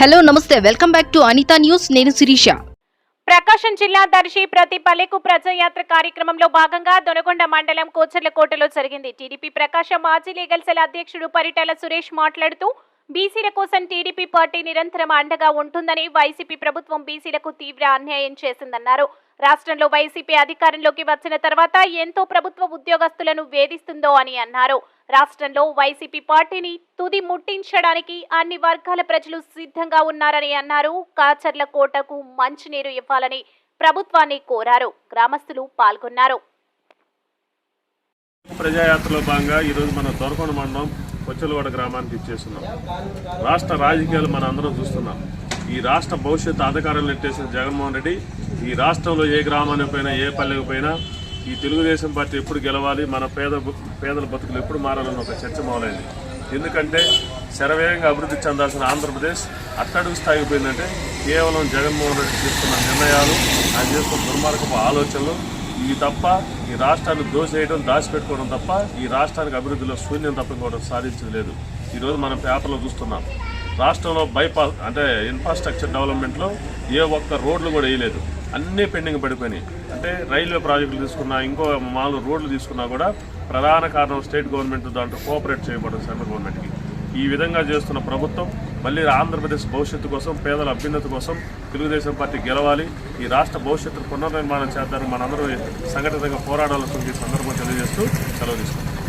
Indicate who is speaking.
Speaker 1: Hello నమస్తే. Welcome back to Anitha news. నేను శిరీష.
Speaker 2: ప్రకాశం జిల్లా దర్శి ప్రతి పల్లెకు ప్రజాయాత్ర కార్యక్రమంలో భాగంగా దొనకొండ మండలం కోచర్లకోటలో జరిగింది. టీడీపీ ప్రకాశం మాజీ లీగల్ సెల్ అధ్యక్షుడు పరిటాల సురేష్ మాట్లాడుతూ బీసీల కోసం టీడీపీ పార్టీ నిరంతరం అండగా ఉంటుందని వైసీపీ ప్రభుత్వం బీసీలకు తీవ్ర అన్యాయం చేసిందన్నారు. రాష్ట్రంలో వైసీపీ అధికారంలోకి వచ్చిన తర్వాత ఎంతో ప్రభుత్వ ఉద్యోగస్తులను వేధిస్తుందో అని అన్నారు. రాష్ట్రంలో వైసీపీ పార్టీని తుది ముట్టించడానికి అన్ని వర్గాల ప్రజలు సిద్ధంగా ఉన్నారని అన్నారు. కాచర్ల కోటకు మంచినీరు ఇవ్వాలని ప్రభుత్వాన్ని కోరారు. గ్రామస్తులు పాల్గొన్నారు.
Speaker 3: ప్రజాయాత్రలో భాగంగా ఈరోజు మన దొరకొండ మండలం కొచ్చలవాడ గ్రామానికి ఇచ్చేస్తున్నాం రాష్ట్ర రాజకీయాలు మన అందరం చూస్తున్నాం. ఈ రాష్ట్ర భవిష్యత్తు అధికారంలో నెట్టేసిన జగన్మోహన్ రెడ్డి ఈ రాష్ట్రంలో ఏ గ్రామానికి పోయినా ఏ పల్లెకి పోయినా ఈ తెలుగుదేశం పార్టీ ఎప్పుడు గెలవాలి మన పేద పేదల బతుకులు ఎప్పుడు మారాలని ఒక చర్చ మొదలైంది. ఎందుకంటే శరవేగంగా అభివృద్ధి చెందాల్సిన ఆంధ్రప్రదేశ్ అట్టడుగు స్థాయికి పోయిందంటే కేవలం జగన్మోహన్ రెడ్డి తీసుకున్న నిర్ణయాలు ఆయన చేస్తున్న దుర్మార్గపు ఆలోచనలు ఇవి తప్ప ఈ రాష్ట్రాన్ని దోసేయడం దాచిపెట్టుకోవడం తప్ప ఈ రాష్ట్రానికి అభివృద్ధిలో శూన్యం తప్ప ఇంకోటి సాధించడం లేదు. ఈరోజు మనం పేపర్లో చూస్తున్నాం. రాష్ట్రంలో బైపాస్ అంటే ఇన్ఫ్రాస్ట్రక్చర్ డెవలప్మెంట్లో ఏ ఒక్క రోడ్లు కూడా వేయలేదు. అన్నీ పెండింగ్ పడిపోయినాయి. అంటే రైల్వే ప్రాజెక్టులు తీసుకున్నా ఇంకో మామూలు రోడ్లు తీసుకున్నా కూడా ప్రధాన కారణం స్టేట్ గవర్నమెంట్ దాంట్లో కోఆపరేట్ చేయబడదు సెంట్రల్ గవర్నమెంట్కి. ఈ విధంగా చేస్తున్న ప్రభుత్వం మళ్ళీ ఆంధ్రప్రదేశ్ భవిష్యత్తు కోసం పేదల అభ్యున్నతి కోసం తెలుగుదేశం పార్టీ గెలవాలి. ఈ రాష్ట్ర భవిష్యత్తు పునర్నిర్మాణం చేద్దామని మనందరూ సంఘటితంగా పోరాడాల్సిన ఈ సందర్భం తెలియజేస్తూ సెలవు తీసుకుంటాం